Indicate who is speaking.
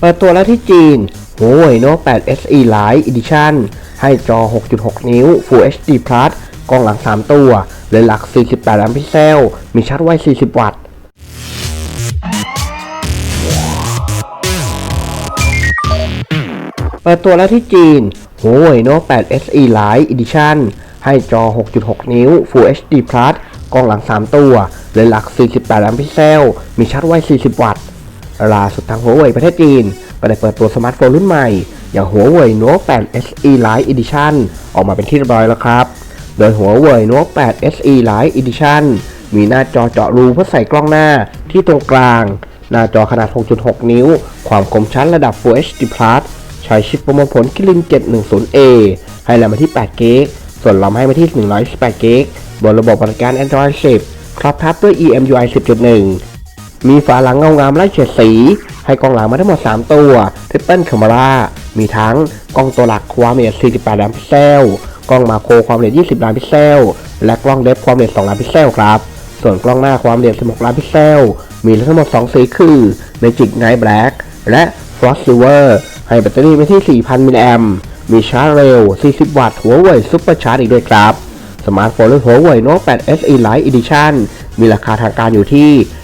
Speaker 1: เปิดตัวแล้วที่จีน Huawei Note 8 SE Lite Edition ให้จอ 6.6 นิ้ว Full HD Plus กล้องหลัง 3 ตัว เลนส์หลัก 48 ล้านพิกเซล มีชาร์จไว40 วัตต์ เปิดตัวแล้วที่จีน Huawei Note 8 SE Lite Edition ให้จอ 6.6 นิ้ว Full HD Plus กล้องหลัง 3 ตัว เลนส์หลัก 48 ล้านพิกเซล มีชาร์จไว40 วัตต์ ล่าสุดทาง Huawei ประเทศจีน ก็ได้เปิดตัวสมาร์ทโฟนรุ่นใหม่ อย่าง Huawei Note 8 SE Lite Edition ออกมาเป็นที่เรียบร้อยแล้วครับ โดย Huawei Note 8 SE Lite Edition มีหน้าจอเจาะรูเพื่อใส่กล้องหน้าที่ตรงกลาง หน้าจอขนาด 6.6 นิ้ว ความคมชัดระดับ Full HD Plus ใช้ชิปประมวลผลคิริน 710A ให้แรมมาที่8 g b ส่วนรอมให้มาที่128 g b บนระบบปฏิการ Android 10 ครับทับด้วย EMUI 10.1 มีฝาหลังเงางามไล่เฉดสี ให้กล้องหลังมาทั้งหมด 3 ตัว Triple Camera มีทั้งกล้องตัวหลักความละเอียด 48 ล้านพิกเซล กล้องมาโครความละเอียด 20 ล้านพิกเซล และกล้องเดฟความละเอียด 2 ล้านพิกเซลครับ ส่วนกล้องหน้าความละเอียด 16 ล้านพิกเซล มีทั้งหมด 2 สีคือ Magic Night Black และ Frost Silver ให้แบตเตอรี่ไปที่ 4,000 มิลลิแอมมีชาร์จเร็ว 40 วัตต์ Huawei Super Charge อีกด้วยครับ สมาร์ทโฟนรุ่น Huawei Note 8 SE Lite Edition มีราคาทางการอยู่ที่